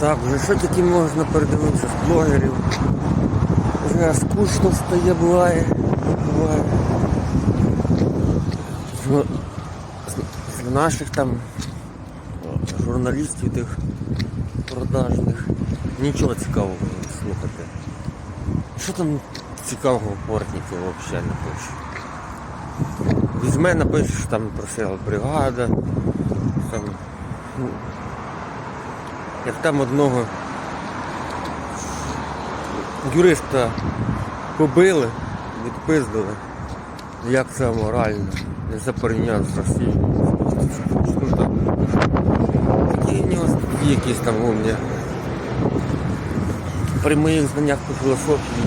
Так, вже що тільки можна передивитися з блогерів. Вже скучно стає, буває. буває. З, наших там журналістів тих продажних. Нічого цікавого слухати. Що там цікавого портників взагалі не пише? Візьме, напише, що там просила бригада. Там, ну, як там одного юриста побили, відпиздили. Як це морально? Не за порівняння з Росією. Такі статті якісь там умні. При моїх знаннях по філософії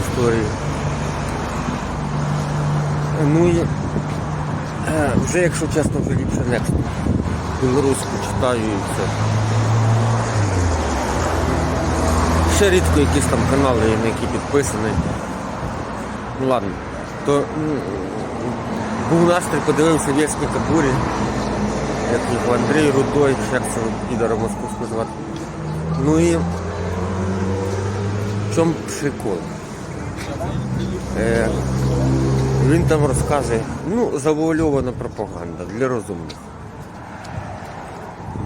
історії. Ну і е, вже якщо чесно, вже ліпше не білоруську читаю і все. Ще рідко якісь там канали, на які підписаний. Ну ладно. То м, був настрій, подивився вєсні кабурі, як його Андрій Рудой, як це підора московську звати. Ну і в чому прикол? Е, він там розказує, ну, завуальована пропаганда для розумних.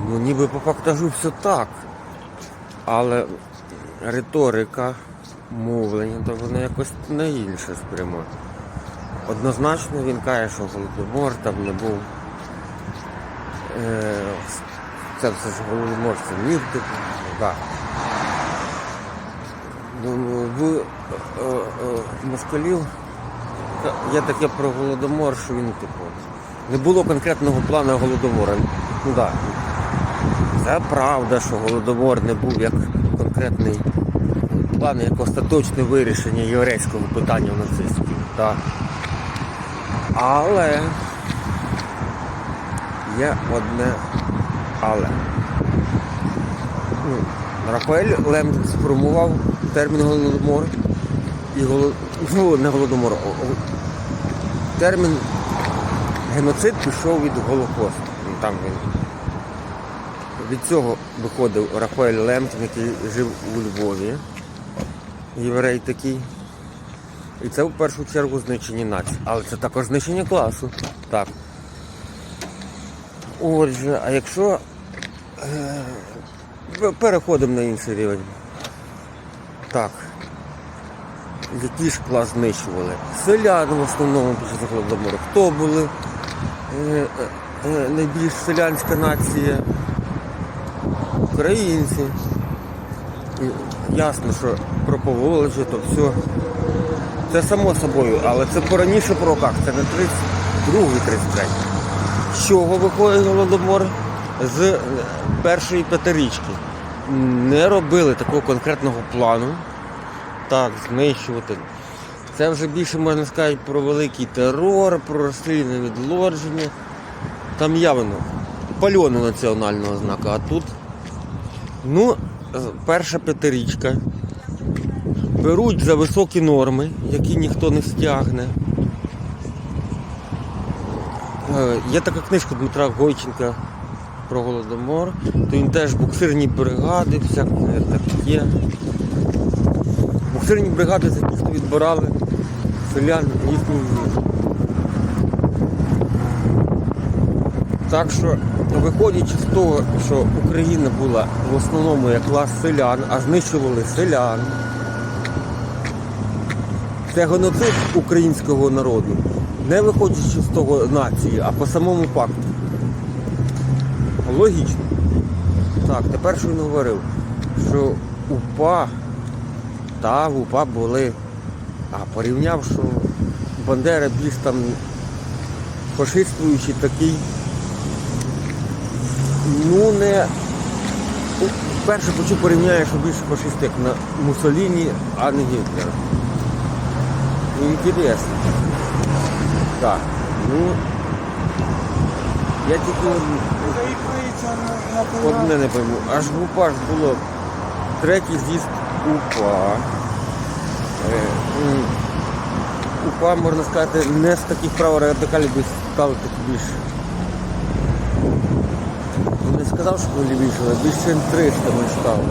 Ну, ніби по фактажу все так. Але риторика, мовлення, то воно якось на інше спрямує. Однозначно він каже, що Голодомор там не був. Е, це все ж Голодомор, це міф, типу, так. Ну, в е, е, москалів є таке про Голодомор, що він типу. Не було конкретного плану Голодомора. Ну так. Це правда, що Голодомор не був як конкретний план, як остаточне вирішення єврейського питання нацистів. Так. Але є одне але. Ну, Рафаель Лем сформував термін Голодомор і голод... ну, не Голодомор, термін геноцид пішов від Голокосту. Там він від цього виходив Рафаель Лемкін, який жив у Львові, єврей такий. І це в першу чергу знищення нації. Але це також знищення класу. Так. Отже, а якщо е, переходимо на інший рівень. Так. Який ж клас знищували? Селяни в основному час Голодомору. Хто були? Е, е, найбільш селянська нація українці. І ясно, що про Поволоджя, то все. Це само собою, але це пораніше по роках, це не 32 33 З чого виходить Голодомор? З е, першої п'ятирічки. Не робили такого конкретного плану. Так, знищувати. Це вже більше можна сказати про великий терор, про розстрільне відлодження. Там явно пальону національного знака, а тут Ну, е, перша п'ятирічка. Беруть за високі норми, які ніхто не стягне. Е, Є така книжка Дмитра Гойченка про Голодомор, то він теж буксирні бригади, всяке таке. Буксирні бригади це ті, хто відбирали селян їхню Так що, виходячи з того, що Україна була в основному як клас селян, а знищували селян, це геноцид українського народу, не виходячи з того нації, а по самому факту. Логічно. Так, тепер що він говорив, що УПА, та в УПА були, а порівняв, що Бандера більш там фашистуючий такий. Ну не. Перше почув порівняє, що більше фашист як на Муссоліні, а не Гітлер. Інтересно. Так. Ну. Я тільки одне не пойму. Аж в УПА ж було третій з'їзд УПА. Е, УПА, можна сказати, не з таких праворадикалів би стали такі більш. Казав, що ми лівіше, але більш центристами стали.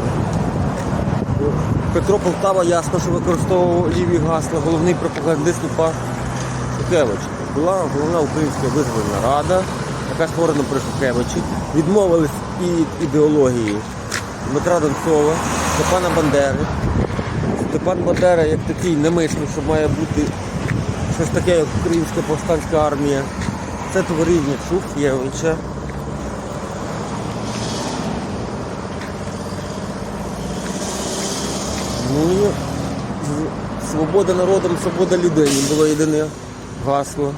Петро Полтава ясно, що використовував ліві гасла, головний пропагандист УПА Шухевич. Була головна українська визвольна рада, яка створена при Шухевичі. Відмовились від ідеології Дмитра Донцова, Степана Бандери. Степан Бандера як такий не що має бути щось таке, як українська повстанська армія. Це творіння Шухевича. Ну свобода народом, свобода людині було єдине гасло.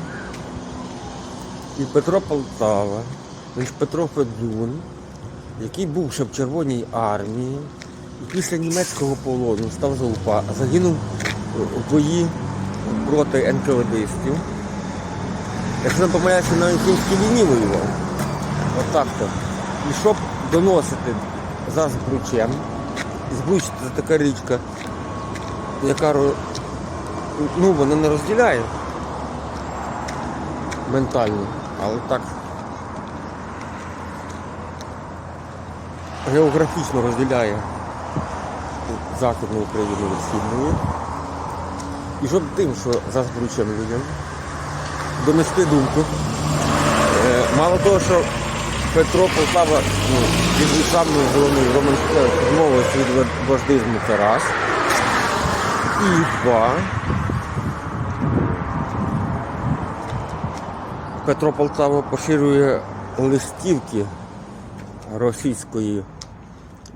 І Петро Полтава, ж Петро Федун, який був ще в Червоній армії, і після німецького полону став за УПА, загинув у бої проти НКВДистів. Якщо не помиляюся, на Фінській війні воював. Отак то. І щоб доносити за Збручем, Збруч це така річка, яка ну, вона не розділяє ментально, але так географічно розділяє Західну Україну від Східної. І щоб тим, що за Збручем людям, донести думку. Е, Мало того, що Петро Полтава, ну, самий головний Роман Шухевич відмовився від вождизму це раз. І два. Петро Полтава поширює листівки російської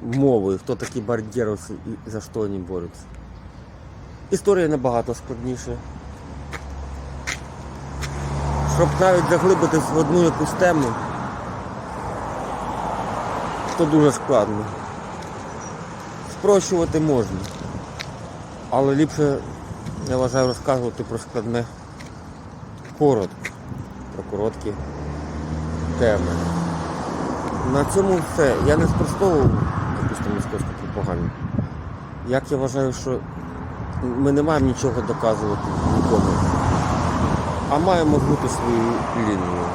мови, хто такі бардєровці і за що вони борються. Історія набагато складніша. Щоб навіть заглибитись в одну якусь тему, то дуже складно. Спрощувати можна. Але ліпше, я вважаю, розказувати про складне коротко, про короткі теми. На цьому все. Я не спростовував там московську пропаганду. Як я вважаю, що ми не маємо нічого доказувати нікому, а маємо гнути свою лінію.